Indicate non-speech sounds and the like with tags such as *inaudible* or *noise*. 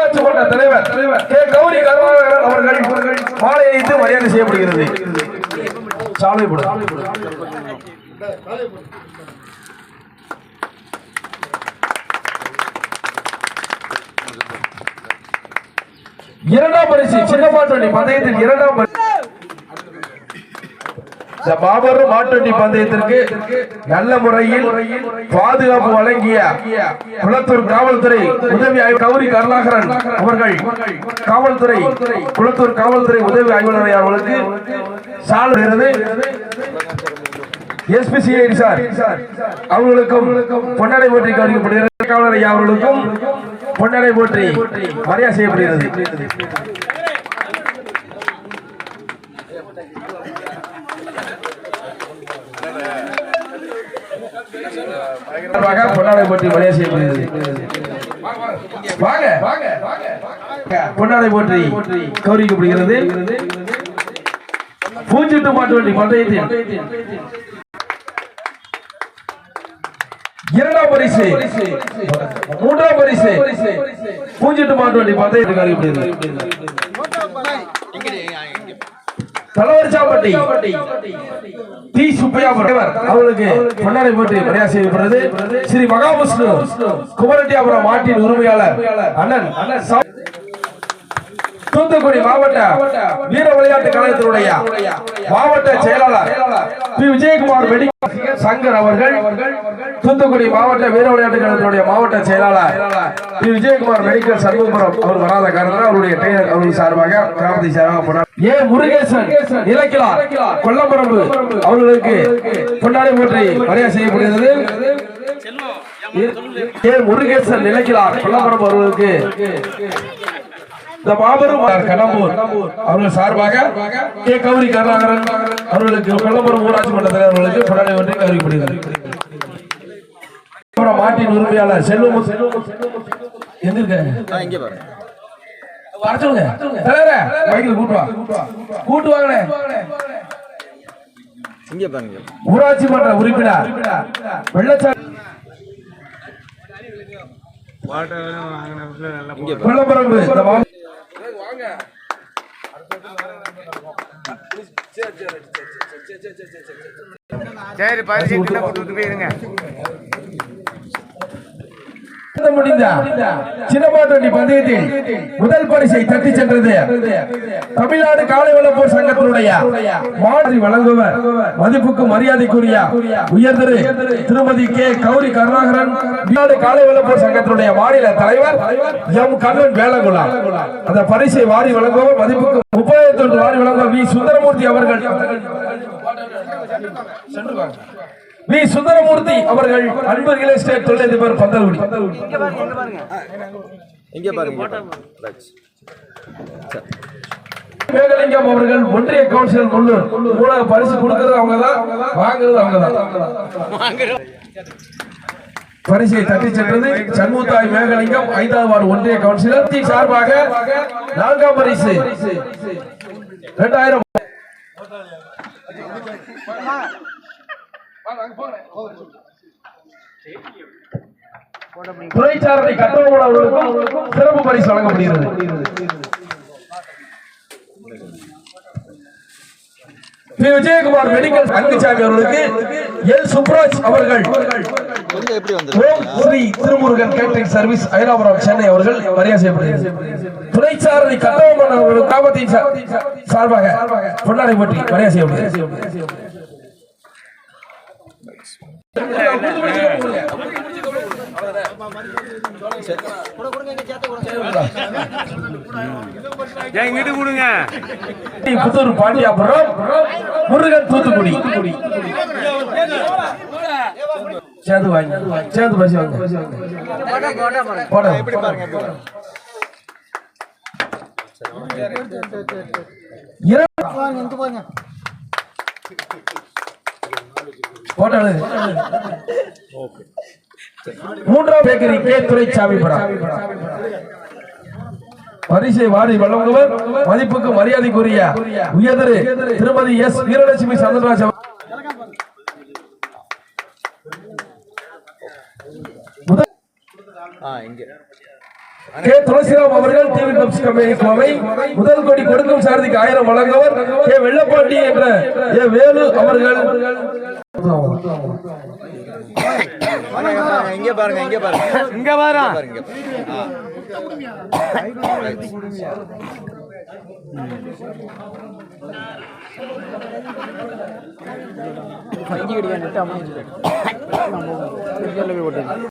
ஊராட்சி மன்ற தலைவர் கே. கௌரி கருணாகரன் அவர்கள் மாலை அணித்து மரியாதை செய்யப்படுகிறது. சாலை இரண்டாம் பரிசு சின்னமாட்டோனி பந்தயத்தில் இரண்டாம் பரிசு. இந்த மாபெரும் மாட்டுவண்டி பந்தயத்திற்கு நல்ல முறையில் பாதுகாப்பு வழங்கிய குளத்தூர் காவல்துறை உதவி ஆய்வு கௌரி கருணாகரன் அவர்கள் காவல்துறை குளத்தூர் காவல்துறை உதவி ஆய்வாளர் அவர்களுக்கு சாலுகிறது எஸ்பிசிஐ சார். அவர்களுக்கும் பொன்னடை போற்றி கவனிக்கப்படுகிறது. காவலர் அவர்களுக்கும் பொன்னடை போற்றி மரியாதை செய்யப்படுகிறது. சார்பாக பொன்னாடை போற்றி செய்யப்படுகிறது. வாங்க பொன்னாடை போற்றி கௌரிக்கப்படுகிறது பூஞ்சிட்டு மாட்டு வண்டி பந்தயத்தில். இரண்டாம் பரிசு. மூன்றாம் பரிசு. பூஞ்சிட்டு மாட்டு வண்டி பந்தயத்தில் கௌரிக்கப்படுகிறது தலவரிச்சாம்பட்டி டி சுப்பையாபுரம் அவர்களுக்கு பொன்னாடை போட்டு மரியாதை செய்யப்படுறது. ஸ்ரீ மகாவிஷ்ணு குமரட்டியாபுரம் மாட்டின் உரிமையாளர் அண்ணன் தூத்துக்குடி மாவட்ட வீர விளையாட்டு கழகத்தினுடைய மாவட்ட செயலாளர். பி. விஜயகுமார் மெடிக்கல் சங்கர் அவர்கள் தூத்துக்குடி மாவட்ட வீர விளையாட்டு கழகத்தினுடைய மாவட்ட செயலாளர். பி. விஜயகுமார் மெடிக்கல் சண்முகபுரம் அவர் வராத காரணம் அவருடைய ட்ரெயினர் அவர்கள் சார்பாக கிராமத்தை சார்பாக போனார் ஏ. முருகேசன் இலக்கிலா கொல்லம்பரம்பு அவர்களுக்கு கொண்டாடி போற்றி மரியாதை செய்யப்படுகிறது. ஏ. முருகேசன் நிலைக்கிறார் கொல்லம்பரம் அவர்களுக்கு இந்த மாபெரும் கடம்பூர். அவர்கள் சார்பாக கே. கௌரி கருணாகரன் அவர்களுக்கு கொல்லம்பரம் ஊராட்சி மன்ற தலைவர் அவர்களுக்கு கொண்டாடி ஒன்றை அப்புறம் மாட்டின் உரிமையாளர் செல்வம். எங்க வர சொல்லுங்க. தலைவரே மைக்கில் கூட்டு ஊராட்சி மன்ற உறுப்பினர் வெள்ளச்சாமி. இங்க கொல்லம்பரம்பு இந்த மா- சரி பரிசு கிட்ட கொடுத்துட்டு போயிருங்க. முடிந்த சின்னமாட்டண்டி பந்தயத்தில் முதல் பரிசை தட்டி சென்றது. தமிழ்நாடு காலை வளப்போர் சங்கத்தினுடைய மாதிரி வழங்குவர். மதிப்புக்கு மரியாதைக்குரிய உயர்திரு திருமதி கே. கௌரி கருணாகரன் தமிழ்நாடு காலை வளப்போர் சங்கத்தினுடைய மாநில தலைவர் எம். கண்ணன் வேலகுலா அந்த பரிசை வாரி வழங்குவர் மதிப்புக்கு முப்பதாயிரத்தி ஒன்று வாரி வழங்குவர் வி. சுந்தரமூர்த்தி அவர்கள். வி. சுந்தரமூர்த்தி அவர்கள் அன்பு ரியல் எஸ்டேட் தொழிலதிபர் பந்தல்குடி. இங்க பாருங்க. மேகலிங்கம் அவர்கள் ஒன்றிய கவுன்சிலர் முன்னூர் மூலக பரிசு கொடுக்கிறது அவங்க தான் வாங்குறது அவங்க தான் பரிசை தட்டி சென்றது சண்முத்தாய் மேகலிங்கம் ஐந்தாவது வார்டு ஒன்றிய கவுன்சிலர். தி சார்பாக நான்காம் பரிசு. இரண்டாயிரம் துறைச்சாரணை கட்டணம் அவர்களுக்கும் சிறப்பு பரிசு வழங்கப்படுகிறது. ஸ்ரீ விஜயகுமார் மெடிக்கல் அங்குசாமி அவர்களுக்கு எல். சுப்ராஜ் அவர்கள். ஓம் ஸ்ரீ திருமுருகன் கேட்டரிங் சர்வீஸ் ஐராபுரம் சென்னை அவர்கள் மரியாதை செய்யப்படுகிறது. துணைச்சாரணி கட்டபொம்மன் அவர்கள் கிராமத்தின் சார்பாக பொன்னாடை பற்றி மரியாதை செய்யப்படுகிறது. ஏன் இங்கிட்டு கொடுங்க. புத்தூர் பாண்டியாபுரம் முருகன் தூத்துக்குடி. சேர்ந்து வாங்க. சேர்ந்து பசி வாங்க. போட. எப்படி பாருங்க மூன்றாம் பேக்கரி கே. துரைசாமி பரிசை வாரி வழங்குவர். மதிப்புக்கு மரியாதைக்குரிய உயர்திரு திருமதி எஸ். வீரலட்சுமி சந்திரராஜ் கே. துளசிராம் அவர்கள் டிவி கம்பெனி முதல் கொடி கொடுக்கும் சாரதிக்கு ஆயிரம் வழங்குவர். கே. வெள்ளப்பாண்டி என்ற ஏ. வேலு அவர்கள். இங்கே பாருங்க இங்கே பாருங்க. இங்க பாருங்க அமைஞ்சு *laughs*